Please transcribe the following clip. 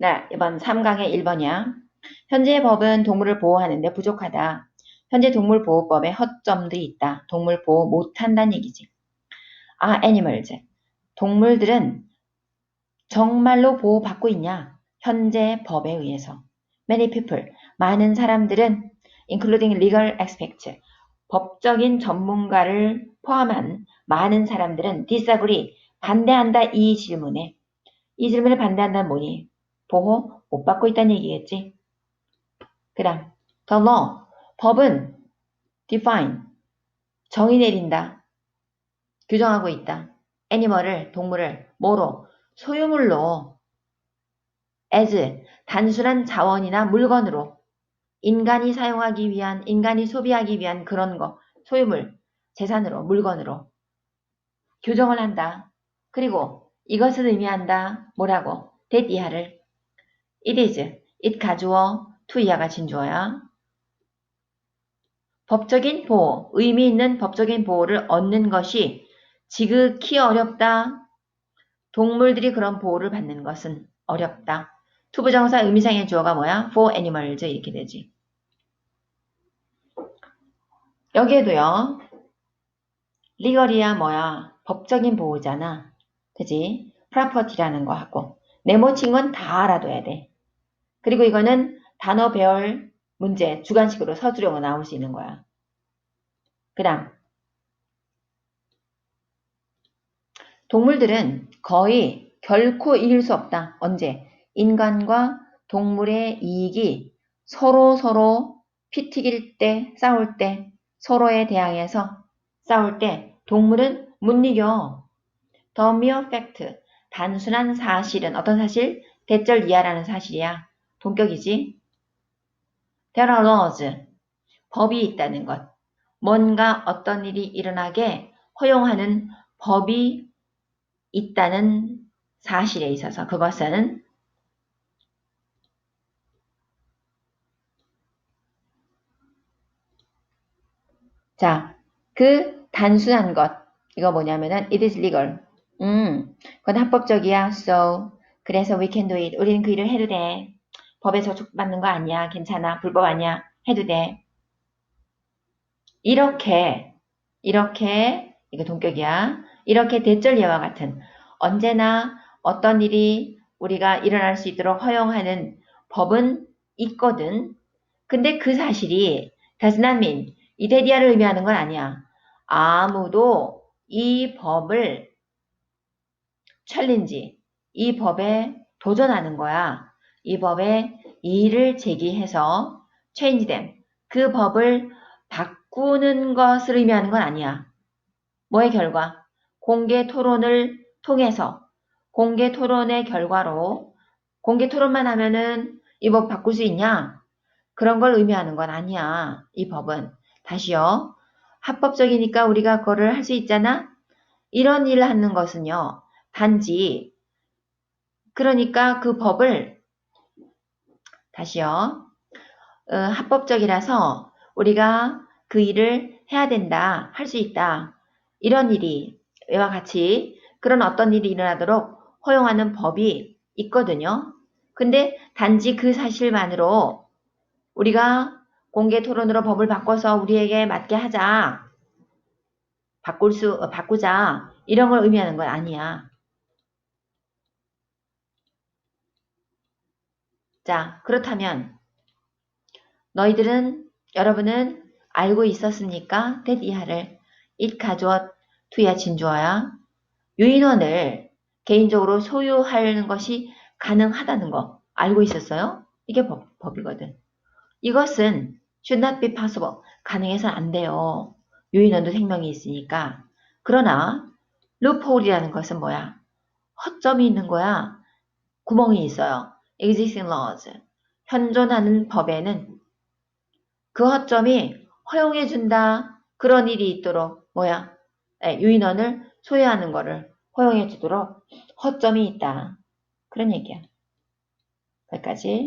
네, 이번 3강의 1번이야. 현재의 법은 동물을 보호하는데 부족하다. 현재 동물보호법에 허점도 있다. 동물 보호 못한다는 얘기지. 아, animals. 동물들은 정말로 보호받고 있냐? 현재 법에 의해서. Many people. 많은 사람들은 including legal expert. 법적인 전문가를 포함한 많은 사람들은 disagree. 반대한다 이 질문에. 이 질문을 반대한다는 뭐니? 보호 못 받고 있다는 얘기겠지. 그 다음 the law 법은 define 정의 내린다. 규정하고 있다. 애니멀을 동물을 뭐로 소유물로 as 단순한 자원이나 물건으로 인간이 사용하기 위한 인간이 소비하기 위한 그런 거 소유물 재산으로 물건으로 규정을 한다. 그리고 이것을 의미한다. 뭐라고? that 이하를 it is, it 가주어, to 이하가 진주어야. 법적인 보호, 의미 있는 법적인 보호를 얻는 것이 지극히 어렵다. 동물들이 그런 보호를 받는 것은 어렵다. 투부정사 의미상의 주어가 뭐야? for animals 이렇게 되지. 여기에도요. 리거리야 뭐야? 법적인 보호잖아. 그지? 프라퍼티라는 거 하고 네모친 건다 알아둬야 돼. 그리고 이거는 단어 배열 문제 주관식으로 서술형으로 나올 수 있는 거야. 그 다음 동물들은 거의 결코 이길 수 없다. 언제? 인간과 동물의 이익이 서로 서로 피 튀길 때, 싸울 때, 서로에 대항해서 싸울 때 동물은 못 이겨. The mere fact, 단순한 사실은 어떤 사실? 대절 이하라는 사실이야. 동격이지. There are laws, 법이 있다는 것. 뭔가 어떤 일이 일어나게 허용하는 법이 있다는 사실에 있어서 그것은 자, 그 단순한 것 이거 뭐냐면은 it is legal. 음, 그건 합법적이야. So 그래서 we can do it. 우리는 그 일을 해도 돼. 법에 저촉받는 거 아니야. 괜찮아. 불법 아니야. 해도 돼. 이렇게 이렇게 이거 동격이야. 이렇게 대절 예와 같은 언제나 어떤 일이 우리가 일어날 수 있도록 허용하는 법은 있거든. 근데 그 사실이 does not mean 이데리아를 의미하는 건 아니야. 아무도 이 법을 챌린지, 이 법에 도전하는 거야. 이 법에 이의를 제기해서 change them, 그 법을 바꾸는 것을 의미하는 건 아니야. 뭐의 결과? 공개 토론을 통해서 공개 토론의 결과로 공개 토론만 하면은 이 법 바꿀 수 있냐? 그런 걸 의미하는 건 아니야. 이 법은. 다시요. 합법적이니까 우리가 그거를 할 수 있잖아? 이런 일을 하는 것은요. 단지 그러니까 그 법을 다시요. 어, 합법적이라서 우리가 그 일을 해야 된다. 할 수 있다. 이런 일이 이와 같이 그런 어떤 일이 일어나도록 허용하는 법이 있거든요. 근데 단지 그 사실만으로 우리가 공개 토론으로 법을 바꿔서 우리에게 맞게 하자. 바꿀 수, 어, 바꾸자. 이런 걸 의미하는 건 아니야. 자, 그렇다면 너희들은 여러분은 알고 있었습니까? that 이하를 it 가주어 투야 진주어야 유인원을 개인적으로 소유하는 것이 가능하다는 거 알고 있었어요? 이게 법, 법이거든. 이것은 should not be possible. 가능해서 안 돼요. 유인원도 생명이 있으니까. 그러나 루폴이라는 것은 뭐야? 허점이 있는 거야. 구멍이 있어요. Existing laws. 현존하는 법에는 그 허점이 허용해준다. 그런 일이 있도록 뭐야? 네, 유인원을 소유하는 거를 허용해주도록 허점이 있다. 그런 얘기야. 여기까지.